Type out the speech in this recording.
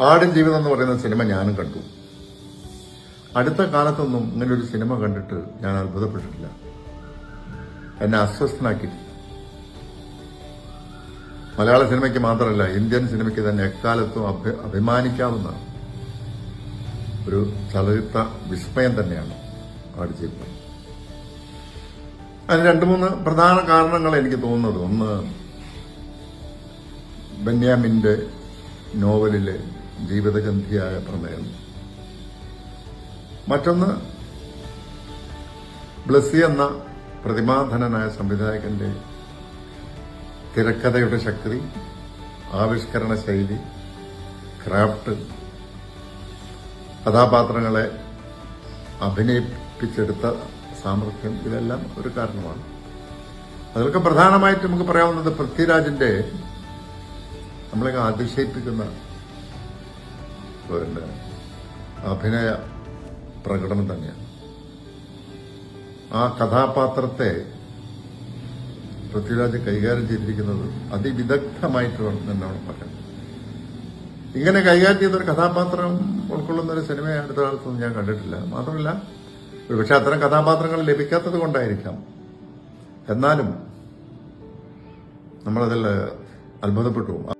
ആടും ജീവിതം എന്ന് പറയുന്ന സിനിമ ഞാനും കണ്ടു. അടുത്ത കാലത്തൊന്നും ഇങ്ങനെ ഒരു സിനിമ കണ്ടിട്ട് ഞാൻ അത്ഭുതപ്പെട്ടിട്ടില്ല. എന്നെ അസ്വസ്ഥനാക്കി മലയാള സിനിമയ്ക്ക് മാത്രമല്ല ഇന്ത്യൻ സിനിമയ്ക്ക് തന്നെ എക്കാലത്തും അഭി- അഭിമാനിക്കാവുന്ന ഒരു ചലച്ചിത്ര വിസ്മയം തന്നെയാണ് ആടുജീവിതം അതിന് രണ്ട് മൂന്ന് പ്രധാന കാരണങ്ങൾ എനിക്ക് തോന്നുന്നത്. ഒന്ന് ബെന്യാമിന്റെ നോവലിലെ ജീവിതഗന്ധിയായ പ്രമേയം. മറ്റൊന്ന് ബ്ലസ്സി എന്ന പ്രതിമാധനനായ സംവിധായകന്റെ തിരക്കഥയുടെ ശക്തി ആവിഷ്കരണ ശൈലി ക്രാഫ്റ്റ് കഥാപാത്രങ്ങളെ അഭിനയിപ്പിച്ചെടുത്ത സാമർഥ്യം ഇതെല്ലാം ഒരു കാരണമാണ്. അതിലൊക്കെ പ്രധാനമായിട്ട് നമുക്ക് പറയാവുന്നത് പൃഥ്വിരാജിന്റെ നമ്മളെ അതിശയിപ്പിക്കുന്ന പിന്നെ അഭിനയ പ്രകടനം തന്നെയാണ്. ആ കഥാപാത്രത്തെ പൃഥ്വിരാജ് കൈകാര്യം ചെയ്തിരിക്കുന്നത് അതിവിദഗ്ധമായിട്ട് തന്നെയാണ് പറയാൻ ഇങ്ങനെ കൈകാര്യം ചെയ്തൊരു കഥാപാത്രം ഉൾക്കൊള്ളുന്ന ഒരു സിനിമ അടുത്ത കാലത്തൊന്നും ഞാൻ കണ്ടിട്ടില്ല. മാത്രമല്ല ഒരുപക്ഷെ അത്തരം കഥാപാത്രങ്ങൾ ലഭിക്കാത്തത് കൊണ്ടായിരിക്കാം. എന്നാലും നമ്മളതിൽ അത്ഭുതപ്പെട്ടു.